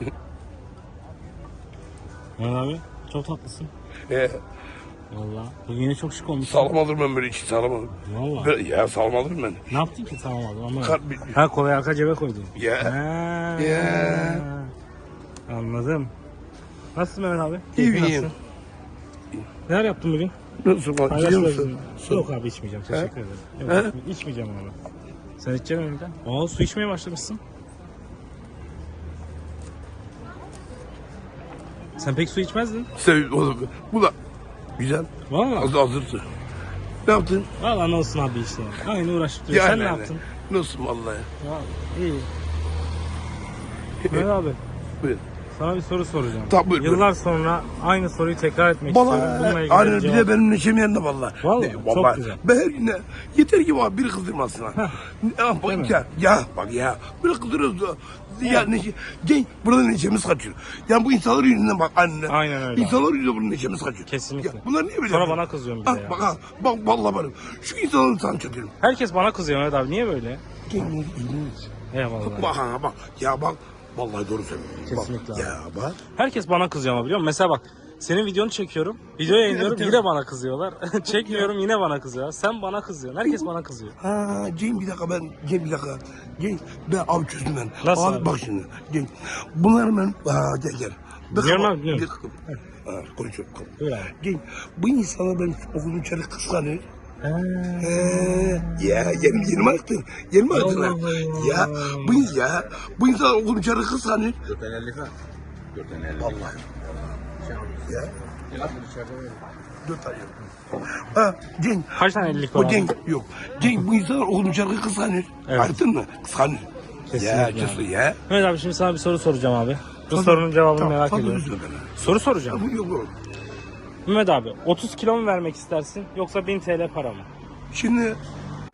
Mehmet abi çok tatlısın. Ee, Valla. Yine çok şık olmuş. sağlam alırım ben böyle içi sağlam alırım. Valla. Böyle, ya sağlam alırım ben. Ne yaptın ki abi ama. Kar- bir- Ha kolay arka cebe koydun. Ya. Ha. Ya. Anladım. Nasılsın Mehmet abi? İyi Keyfin miyim? nasıl? Neler yaptın bugün? Nasıl bak? Gidiyor musun? bizimle. Yok abi içmeyeceğim. Teşekkür ederim. Yok, He? içme- içmeyeceğim abi. Sen içeceksin önden. Aa su içmeye başlamışsın. Sen pek su içmezdin. Sev, oğlum, bu da güzel. Valla. Az hazırdı. Ne yaptın? Valla ne olsun abi işte. Aynı uğraşıp duruyor. Sen ne yaptın? Nasıl vallahi? Valla iyi. Mehmet abi Buyur. Sana bir soru soracağım. Tamam, buyur, Yıllar sonra aynı soruyu tekrar etmek istiyorum. Bununla Bana ilgili aynen bir cevap- de benim neşem yerinde vallahi. Vallahi, Ne, çok güzel. Ben her gün ne- yeter ki bana biri kızdırmasın ha. Ya bak ya, ya bak ya. Böyle kızdırıyoruz da. Ya neşe, genç, burada neşemiz kaçıyor. Yani bu insanlar yüzünden bak anne. Aynen öyle. İnsanlar yüzünden bunun neşemiz kaçıyor. Kesinlikle. Ya, bunlar niye böyle Sonra bana kızıyorsun bir de Ha, ya. Bak ha, bak vallahi bak. Şu insanları sana çekiyorum. Herkes bana kızıyor Mehmet abi. Niye böyle? Kendini. Eyvallah. Bak ha bak. Ya bak. Vallahi doğru söylüyorsun. Kesinlikle Bak, abi. ya bak. Herkes bana kızıyor ama biliyor musun? Mesela bak senin videonu çekiyorum. Video yayınlıyorum yine bana kızıyorlar. Çekmiyorum yine bana kızıyorlar. Sen bana kızıyorsun. Herkes bana kızıyor. Ha Cem bir dakika ben Cem bir dakika. Cem ben av çözdüm ben. Nasıl abi, abi? bak şimdi Cem. Bunlar ben ha gel gel. Biliyorum abi, biliyorum. Bir dakika. Ha, konuşuyorum. Buyur abi. Cem bu insanlar ben okulun içeri kıskanıyor. He, ya yeni yeni mi açtın? Yeni Allah ha? Allah. Ya bu ya bu insanlar okulun içeri kıskanıyor. Dörtten elli falan. Dörtten elli. Vallahi. Ya. Dört ay yok. Ha Cem. Kaç tane ellilik var O? Cenk yok. Cenk bu insanlar oğlum şarkı kıskanır. Evet. Anladın mı? Kıskanır. Kesinlikle Ya kesin ya. Mehmet abi şimdi sana bir soru soracağım abi. Bu sorunun cevabını Tamam, merak ediyorum. Soru soracağım. Bu yok oğlum. Mehmet abi 30 kilo mu vermek istersin yoksa 1000 TL para mı? Şimdi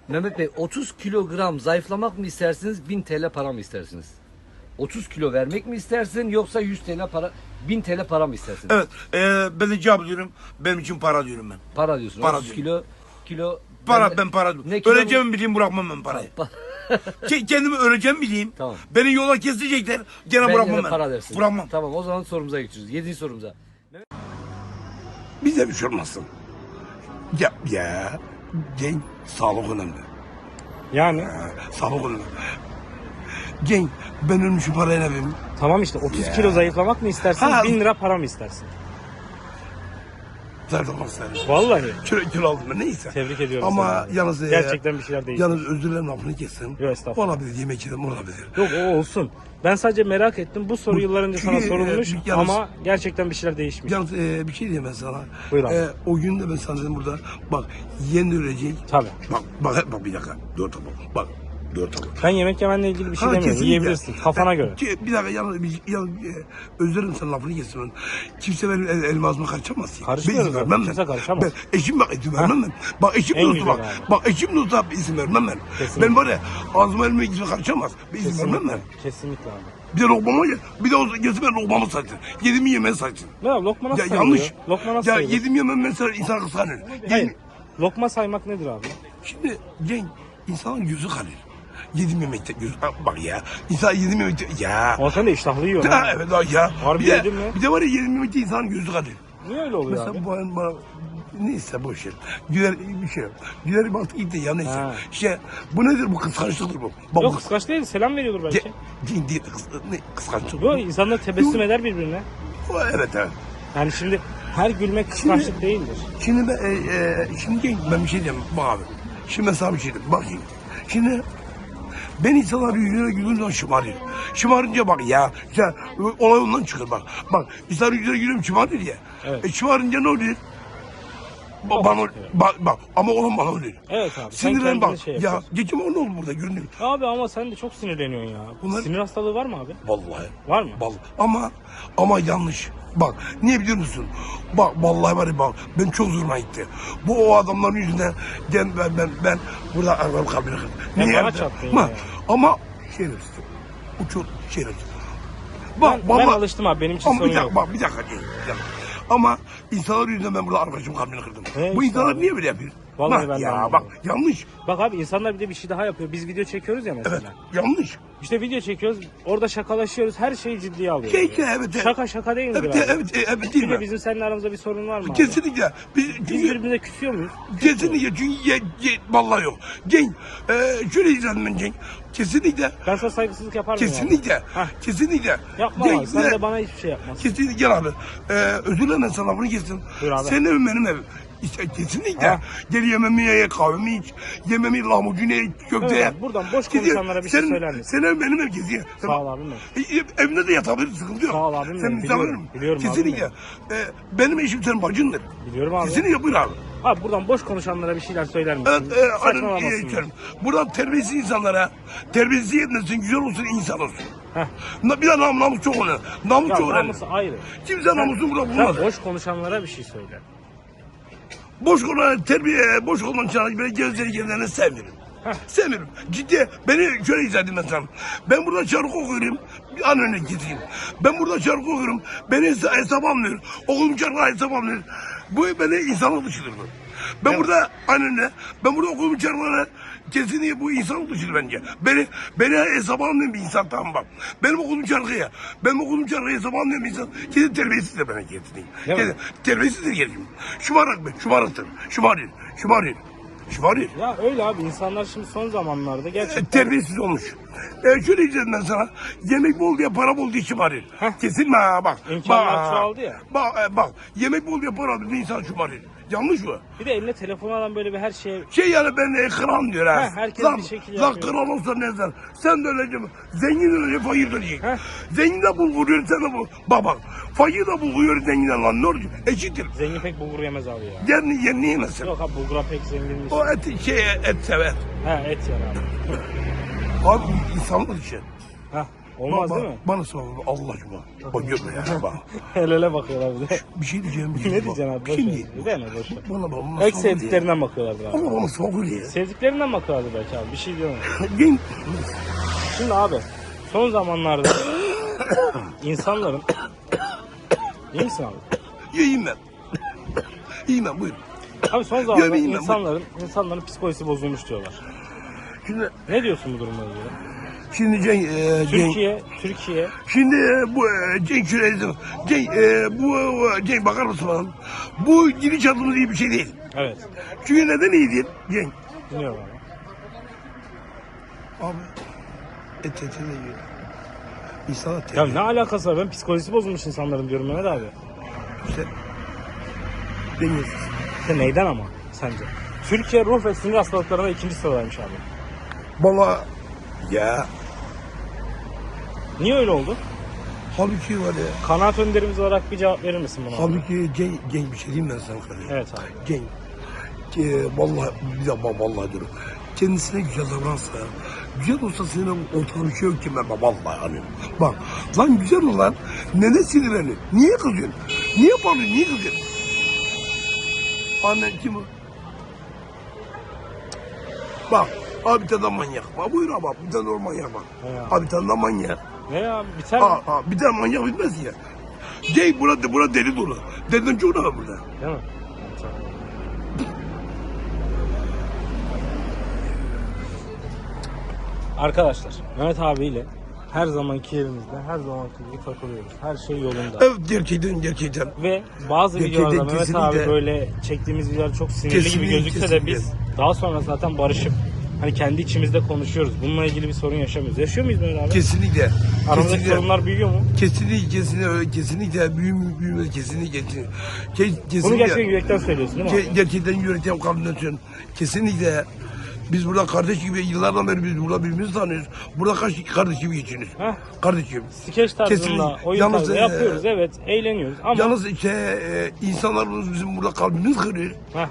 Mehmet Bey 30 kilogram zayıflamak mı istersiniz 1000 TL para mı istersiniz? 30 kilo vermek mi istersin yoksa 100 TL para 1000 TL para mı istersin? evet e, ben de cevap diyorum. Benim için para diyorum ben. Para diyorsun. Para 30 diyorum. kilo kilo Para de- ben para diyorum. Ne kilo Öleceğimi bileyim bırakmam ben parayı. Pa- Ke- Kendimi öleceğim bileyim. Tamam. Beni yola kesecekler. Gene Ben bırakmam yine ben. para dersin. Bırakmam. Tamam o zaman sorumuza geçiyoruz. 7. sorumuza. Bize bir şey olmasın. Ya, ya. Cenk sağlık önemli. Yani Ha, sağlık önemli. Cenk ben ölmüşüm parayı ne vereyim? tamam işte 30 Ya. kilo zayıflamak mı istersin Ha. 1000 lira para mı istersin? Zaten isterim. Vallahi. Kilo, kilo aldım ben neyse. Tebrik ediyorum Ama seni. yalnız e, Gerçekten bir şeyler değişti. Yalnız özür dilerim lafını kestim. Yok, estağfurullah. Olabilir yemek yedim olabilir. Yok o olsun. Ben sadece merak ettim. Bu soru yıllar önce sana Çünkü, sorulmuş e, yalnız- ama gerçekten bir şeyler değişmiş. Yalnız e, bir şey diyeyim ben sana. Buyur abi. E, o gün de ben sana dedim burada. Bak de ölecek. Tabii. Bak bak bak bir dakika. Dört tabak. Bak. Dört tabak. Ben yemek yemenle ilgili bir şey Ha, demiyorum. kesinlikle. Yiyebilirsin kafana E, göre. Bir dakika yalnız, bir, yalnız e, özür dilerim sen lafını kestim ben. Kimse benim el, elim ağzıma karışamaz. Karışmıyoruz Ben kimse ben. karışamaz. Ben, eşim bak izin vermem ben. Bak eşim dostu güzel bak. abi. Bak eşim dostu abi izin vermem ben. Kesinlikle. Ben var ya ağzıma elime kimse karışamaz. Ben izin vermem ben. Kesinlikle abi. Bir de lokmama gel. Bir de o gelsin ben lokmamı saçsın. Yediğimi yemeği saçsın. Ne abi lokma nasıl Ya sayılıyor? yanlış. Lokma nasıl Ya sayılır? yedim yemem mesela insan kıskanır. Hayır. Yedim- Lokma saymak nedir abi? Şimdi Cenk insanın yüzü kalır. Yedim yemekte Bak ya. İnsan yedim yemekte. Ya. Ama sen de iştahlı yiyorsun. Ha, ha. evet ya. Harbi bir de, yedin mi? Bir de var ya yedim yemekte insanın gözü kalır. Niye öyle oluyor Mesela abi? bu an bana neyse boş ver. Güler bir şey. Güler baktı gitti ya neyse. Ha. İşte bu nedir bu kıskançlıktır bu. Bak Yok kıskanç değil selam veriyordur belki. Cenk değil kıs, ne kıskançlık. Yok insanlar tebessüm Yok. eder birbirine. Evet evet. Yani şimdi her gülmek kıskançlık değildir. Şimdi ben, e, e, şimdi ben bir şey diyeyim bak abi. Şimdi sana bir şey diyeyim. Bak şimdi. Ben insanlar yüzüne zaman şımarıyor. Şımarınca bak ya. İşte olay ondan çıkar bak. Bak insanlar yüzüne gülüyorum şımarıyor ya. Evet. E şımarınca ne oluyor? Ba- bana, bak, bak ama olan bana oluyor. Evet abi. Sen Sinirlen bak. şey ya yapıyorsun. geçim ne oldu burada görünüyor. Abi ama sen de çok sinirleniyorsun ya. Bunlar- Sinir hastalığı var mı abi? Vallahi. Var mı? Vallahi. Ama ama yanlış. Bak niye biliyor musun? Bak vallahi var ya bak ben çok zoruma gitti. Bu o adamların yüzünden ben ben ben, ben burada arabam kalbini kırdım. Ya Niye bana çattın Ama, ya. ama şerefsiz. Bu çok şerefsiz. Ben, Bak ben vallahi- alıştım abi benim için ama sorun bir yok. dakika, bak bir dakika, bir dakika. Ama insanlar yüzünden ben burada arkadaşım kalbini kırdım. He Bu insanlar niye böyle yapıyor? Vallahi ben de ya anlamadım. bak yanlış. Bak abi insanlar bir de bir şey daha yapıyor. Biz video çekiyoruz ya mesela. Evet yanlış. İşte video çekiyoruz. Orada şakalaşıyoruz. Her şeyi ciddiye alıyoruz. Şey, şey, evet, evet. Şaka şaka değil midir Evet, evet, evet, evet değil mi? bizim seninle aramızda bir sorun var mı abi? Kesinlikle. Biz, Biz çünkü, birbirimize küsüyor muyuz? kesinlikle çünkü ye, ye, vallahi yok. Cenk, e, şöyle izledim ben Cenk. Kesinlikle. Ben sana saygısızlık yapar mıyım abi? Kesinlikle. Hah. Kesinlikle. Yapma abi. Sen de bana hiçbir şey yapmazsın. Kesinlikle gel abi. Ee, özür dilerim sana bunu kesin. Buyur abi. Senin evin benim evim. İşte kesinlikle. Ha. Gel yememi ye, kahvemi iç. Yememi lahmacunu ye, köfte Evet ye. abi, buradan boş konuşanlara bir şey senin, söyler misin? Senin evin benim ev kesin. Sağ ol abim benim. E, Evinde de yatabilir sıkıntı yok. Sağ ol abim Sen benim, biliyorum. Biliyorum abim Kesinlikle. Ee, benim eşim senin bacındır. Biliyorum abi. Kesinlikle buyur abi. Abi buradan boş konuşanlara bir şeyler söyler misin? Evet, e, hanım, e. Buradan terbiyesiz insanlara, terbiyesiz yetmesin, güzel olsun, insan olsun. Heh. Bir de nam, namus çok önemli. Namus Ya çok önemli. namusu ayrı. Kimse namusunu burada bulmaz. Sen boş konuşanlara bir şey söyle. Boş konulan terbiye, boş konulan çağrı böyle gözleri kendilerine sevmiyorum. Sevmiyorum. Ciddi beni şöyle izledim ben sana. Ben burada şarkı okuyorum. Bir an önce gideyim. Ben burada şarkı okuyorum. Beni hesa- hesap almıyor. Okulum şarkı hesap almıyor. Bu beni insanlık dışıdır bu. Ben burada annemle, ben burada okulumu çarpmaları kesinlikle bu insanlık dışıdır bence. Beni, beni hesap almayan bir insan tamam bak. Benim okulum şarkıya, benim okulum şarkıya hesap almayan bir insan kesin terbiyesiz de bana kesinlikle. Kesin, terbiyesizdir gerçekten. Şımarık be, şımarıktır. Şımarır, şımarır, şımarır. Ya öyle abi insanlar şimdi son zamanlarda E, gerçekten terbiyesiz olmuş. E, şöyle diyeceğim ben sana. Yemek bol diye para bol diye şımarır. Heh. Kesin mi ha bak. İmkanlar bak, çoğaldı ya. Bak, e, bak. Yemek bol diye para diye insan şımarır. Yanlış mı? bir de eline telefonu alan böyle bir her şeye Şey yani ben e, kral diyor ha. Herkes lan, bir şekil lan yapıyor. kral olsa ne der? Sen de öyle Zengin öyle fakir de. Heh. Zengin de bulguruyor sen de bu. Bak bak. Fakir de bulguruyor zengin de lan. Ne olacak? Eşittir. zengin pek bulgur yemez abi ya. Yerini yerini yemezsin. Yok abi bulgura pek zengin değil. O et, şey, et sever. Ha et yer abi. Abi insanlık için. Ha olmaz Bak, değil mi? Bana sor Allah aşkına. Bak görme ya bak. El ele bakıyorlar bir de. Bir şey diyeceğim. Bir şey ne diyeceksin abi? Ver. diye? Deme boş ver. Bana bak. Belki sevdiklerinden bakıyorlardır abi. Ama bana sor diye. Sevdiklerinden bakıyorlardı belki abi. Bir şey. Gen Şimdi abi son zamanlarda insanların İyi misin abi? yiyeyim ben. Yiyeyim ben buyur. Abi son zamanlarda insanların insanların psikolojisi bozulmuş diyorlar. Şimdi Ne diyorsun bu durumla ilgili? Şimdi Cenk, e, Cenk Türkiye, Türkiye Şimdi e, bu e, Cenk şöyle Cenk e, bu e, Cenk bakar mısın bana? Bu gidişatımız iyi bir şey değil. evet Çünkü neden iyi değil? Cenk. dinliyorum abi. Abi et etine yiyor. İnsana Ya terbiye. ne alakası var? Ben psikolojisi bozulmuş insanların diyorum Mehmet abi. İşte dengesiz. İşte neyden ama sence? Türkiye ruh ve sinir hastalıklarında ikinci sıradaymış abi. Bana ya Niye öyle oldu? halbuki var ya. Kanaat önderimiz olarak bir cevap verir misin buna? Halbuki Cenk, Cenk bir şey diyeyim ben sana kardeşim. Evet abi. Cenk. E, vallahi bir de bak vallahi diyorum. Kendisine güzel davransa, güzel olsa senin ortada bir şey yok ki ben bak vallahi hani. Bak lan güzel ol lan. Nene sinirleniyor? Niye kızıyorsun? Niye bağırıyorsun? Niye kızıyorsun? Annen kim o? Bak abi bir tane manyak. Bak buyur abi bir tane manyak bak. He. Abi bir tane manyak. Ne ya biter mi? Aa, aa, bir tane manyak bitmez ya. Cenk burada, burada deli dolu. Deliden çok var burada? Değil mi? Abi. Arkadaşlar Mehmet abiyle her zamanki yerimizde her zamanki gibi takılıyoruz. Her şey yolunda. Evet gerçekten gerçekten. Ve bazı Gerçekten videolarda Mehmet abi kesinlikle- böyle çektiğimiz videolar çok sinirli gibi Kesinlikle, gözükse de kesinlikle. biz daha sonra zaten barışıp hani kendi içimizde konuşuyoruz. Bununla ilgili bir sorun yaşamıyoruz. Yaşıyor muyuz Mehmet abi? Kesinlikle. Aramızdaki kesinlikle. sorunlar büyüyor mu? Kesinlikle, kesinlikle, öyle, kesinlikle büyüm, büyümez, kesinlikle, kesinlikle. Ke- kesinlikle. Bunu gerçekten yürekten söylüyorsun değil mi Ge- abi? gerçekten yürekten kalbimden söylüyorum. Kesinlikle. Biz burada kardeş gibi, yıllardan beri biz burada birbirimizi tanıyoruz. Burada kaç kardeş gibi geçiniyoruz. Heh. Kardeş gibi. Skeç tarzında, oyun Yalnız, tarzında e, yapıyoruz evet, eğleniyoruz ama Yalnız işte e, insanlarımız bizim burada kalbimiz kırıyor. Heh,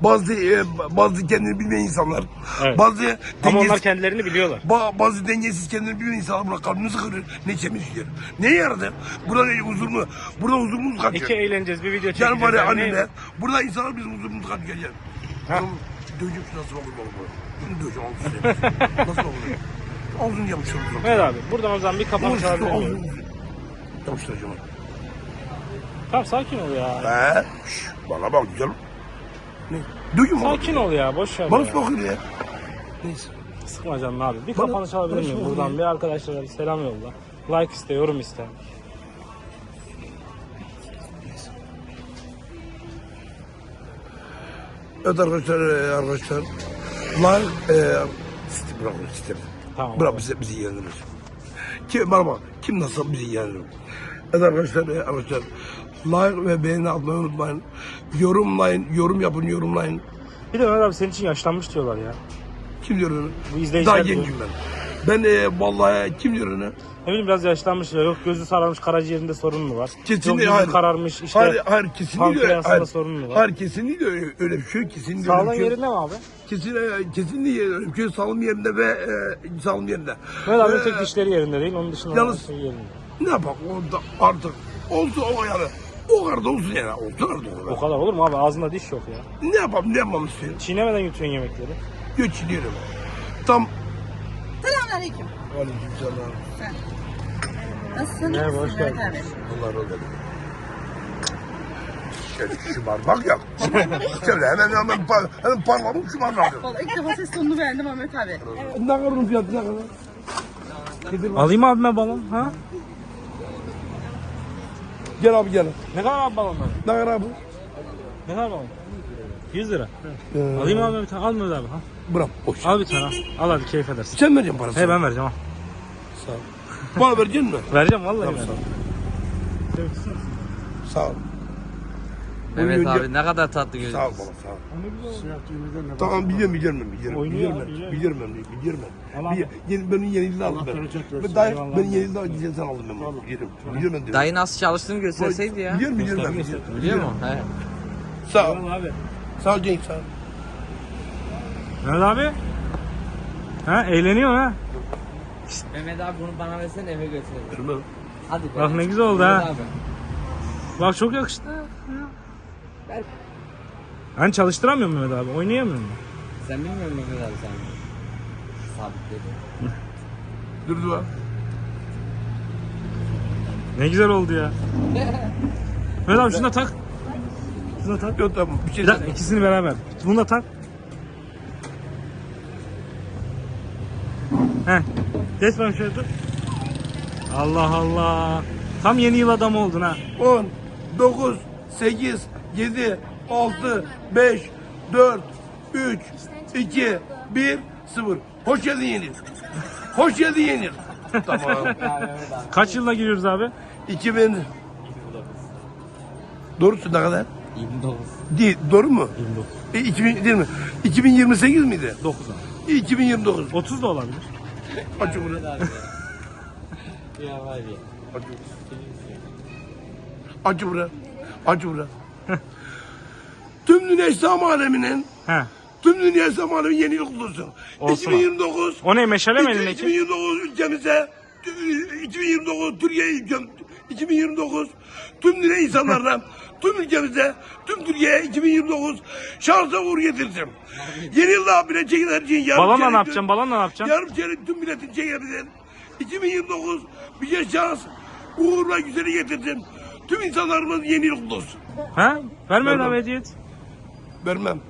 Bazı e, bazı kendini bilmeyen insanlar. Evet. Bazı ama dengesiz, onlar kendilerini biliyorlar. ba- bazı dengesiz kendini bilmeyen insanlar burada kalbimizi kırıyor. Ne çemizliyor. Neye yaradı? Burada ne huzurlu? Burada huzurumuz kaçıyor. İki eğleneceğiz, bir video çekeceğiz. bari yani annene. ne- Burada insanlar bizim huzurumuz kaçıyor. Gel. Şu nasıl olur baba. Bunu döveceğim ağzını. Nasıl olur? Ağzını yamıştıracağım. Evet abi, buradan o zaman bir kapanış Ağzını alabilir miyim? yamıştıracağım. Tamam sakin ol ya. He? Şş, bana bak güzel. Ne? Döveceğim Sakin ol ya, boş ver. Bana ya. bakıyor ya. Neyse. sıkma canını abi. Bir Bana- kapanış alabilir miyim sorma buradan? Bir arkadaşlara bir selam yolla. Like iste, yorum iste. Evet arkadaşlar, e, arkadaşlar. Lan, e, site bırak onu site. Tamam. Bırak bizi, bizi ilgilendirmez. Kim, bana bak, kim nasıl bizi ilgilendirir. Evet arkadaşlar, e, arkadaşlar. Like ve beğeni atmayı unutmayın. Yorumlayın, yorum yapın, yorumlayın. Bir de Ömer abi senin için yaşlanmış diyorlar ya. Kim diyor onu? Bu izleyiciler Daha diyor. gencim ben. Ben e, vallahi kim diyor onu? Ne bileyim biraz yaşlanmış ya. Yok gözü sararmış, karaciğerinde sorun mu var? Kesinlikle Yok gözü hayır. kararmış, işte hayır, hayır kesinlikle pankreasında hayır, sorun mu var? Hayır kesinlikle öyle, öyle bir şey kesinlikle öyle Sağlığın bir şey. yerinde mi abi? Kesin, e, kesinlikle öyle bir şey sağlığım yerinde ve e, sağlığım yerinde. Mehmet abi Ee, tek dişleri yerinde değil. Onun dışında yalnız- her şey yerinde. Ne yapak orada artık olsun o yani. O kadar da olsun yani. Olsun artık o O kadar. kadar olur mu abi? Ağzında diş yok ya. Ne yapalım ne yapmam istiyorum. Çiğnemeden yutuyorsun yemekleri. Göçülüyorum. Tam. Selamünaleyküm. Aleykümselam. Nasılsın? Merhaba, hoş geldin. Allah razı olsun. Şöyle şımar bak ya. Şöyle hemen hemen par hemen parmağımı şımar alıyor. Vallahi ilk defa ses tonunu beğendim Mehmet abi. Ne kadar onun fiyatı ne kadar? Alayım abime balon. Ha? Gel abi gel. Ne kadar abi balonlar? Ne kadar abi? Ne kadar balon? 100 lira. Ee, Alayım abi bir tane. Al Mehmet abi. Ha. Bırak boş. Al bir tane. al. Al hadi keyif edersin. Sen vereceksin parasını. He ben vereceğim al. Sağ ol. Bana vereceksin mi? Vereceğim vallahi. Tamam, vereceğim. Sağ ol. Mehmet Oyuncu- abi ne kadar tatlı Sağ ol gözüküyorsun. baba sağ ol. Tamam biliyorum biliyorum ben biliyorum. Oynuyor, biliyorum ben. biliyor. Biliyorum ben biliyorum ben. Allah Bir- Yeni, benim yeni yılda aldım ben. Ben daha benim yeni yılda geçen sene aldım ben bunu. Biliyorum. Biliyorum ben. diyorum. Dayı nasıl çalıştığını gösterseydi ya. Biliyorum biliyorum ben. Biliyorum. Biliyor musun? He. Sağ ol. abi. Sağ ol Cenk sağ ol. Mehmet abi. Ha eğleniyor ha. Mehmet abi bunu bana versen eve götürelim. Vermem. Hadi. Bak ne güzel oldu Mehmet ha. abi. Bak çok yakıştı. Ben çalıştıramıyorum Mehmet abi. Oynayamıyorum. Sen bilmiyor musun Mehmet abi sen? Sabitledi. Dur dur. Ne güzel oldu ya. Mehmet abi şunu da tak. Şunu da tak. Yok tamam bir şey Bir dakika ikisini beraber. Bunu da tak. Heh. Geç ben şöyle dur. Allah Allah. Tam yeni yıl adamı oldun ha. 10, 9, 8, 7, 6, 5, 4, 3, 2, 1, 0. Hoş geldin yeni. yıl. Hoş geldin yeni. yıl. Tamam. Kaç yılda giriyoruz abi? 2000. Doğrusu ne kadar? 29. Değil, doğru mu? 29. E, 2000 değil mi? 2028 miydi? 9 abi. 2029. 30 da olabilir. Aç bunu. Ya var ya. Aç bunu. Aç bunu. Tüm dünya İslam aleminin He. Tüm dünya İslam alemi yeni yıl kutlu olsun. Olsun 2029 O ne meşale mi elindeki? 2029 ülkemize 2029 Türkiye ülkem 2029 tüm dünya insanlarına tüm ülkemize tüm Türkiye'ye 2029 şansa uğur getirsin. Yeni yılda bile çekilen için yarım çeyrek- ne yapacaksın? Balonla ne yapacaksın? Yarım çeyrek tüm milletin çekebilir. 2029 bize şans uğur ve güzeli getirsin. Tüm insanlarımız yeni yıl kutlu olsun. He? Verme Vermem. abi hediye et. Vermem.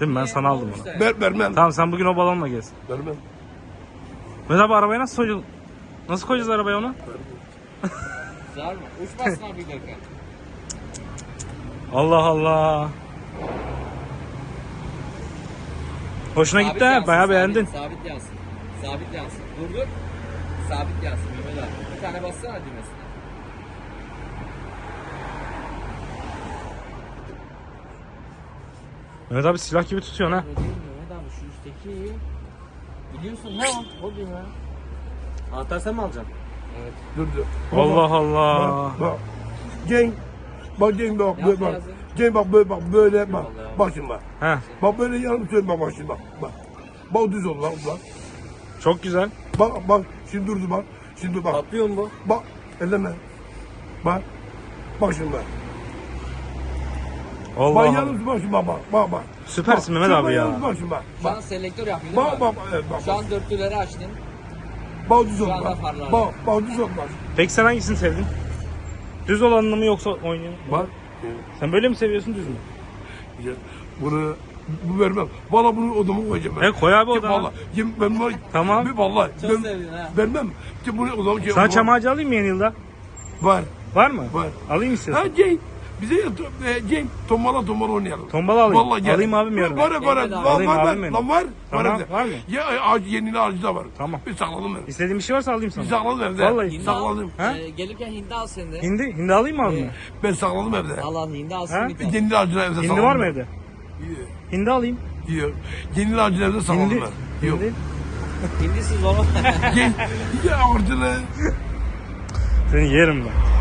Değil mi? Ben sana aldım onu. Ver, vermem. Tamam sen bugün o balonla gez. Vermem. Mehmet abi arabaya nasıl koyacağız? Nasıl koyacağız arabaya onu? Var mı? Uçmasın abi bir dakika. Allah Allah. Hoşuna gitti ha. Bayağı beğendin. Sabit yansın. Sabit yansın. Dur dur. Sabit yansın Mehmet abi. Bir tane bassana düğmesine. Mehmet abi silah gibi tutuyorsun ha. Öyle değil mi Mehmet abi şu üstteki biliyorsun ne o? O düğme. Anahtar sen mi alacaksın? Evet. Dur dur. Allah Allah. Bak, bak. Cenk. Bak böyle bak. Cenk bak böyle bak böyle bak. Bak şimdi bak. He. Bak böyle yanım söyle bak bak şimdi bak. Bak. Bak düz ol bak bak. Çok güzel. Bak bak şimdi durdu bak. Şimdi bak. Patlıyor mu bu? Bak elleme. Bak. Bak şimdi bak. Allah Bak Allah. yanım bak şimdi bak bak. Bak bak. Süpersin Mehmet abi ya. yalnız Bak şimdi bak. Şu an selektör değil Bak mi? bak bak. Evet, bak. Şu an dörtlüleri açtın. Bak düz ol Şu anda bak. parlar. Bak bak düz ol bak. Peki sen hangisini sevdin? Düz olanını mı yoksa oynayan? mı? Bak. Sen böyle mi seviyorsun düz mü? Bunu Bu vermem. Valla bunu odama koyacağım ben. E, koy abi Ya odama. Valla. ya Ben var. Tamam. Ben Valla. Çok ben, seviyorsun ha. Vermem. Ya bunu odama şey Sana çam ağacı alayım mı yeni yılda? Var. Var mı? Var. Alayım istiyorsan. Ha Cenk. Bize ya, e, Cenk tombala tombala oynayalım. Tombala alayım. Vallahi gel. Alayım abim yarın. Var var var. Gel var Alayım var. abim benim. Lan var. Tamam, evde. var mı? Ya ağacı yenili ağacı da var. Tamam. Bir sakladım ben. İstediğin bir şey varsa alayım sana. Bir sakladım evde. Vallahi. Hindi sakladım. al. Ha? Ee, gelirken hindi al sen de. Hindi, hindi alayım mı abime? Ben sakladım evde. Allah hindi alsın Ha? bir tane. Yenili ağacını evde sakladım. Hindi var mı evde? İyi. Hindi alayım. Yok. Yenili ağacını evde sakladım Hindi. ben. Yok. Hindi. Hindisiz oğlum. Gel. Ya ağacını. Seni yerim ben.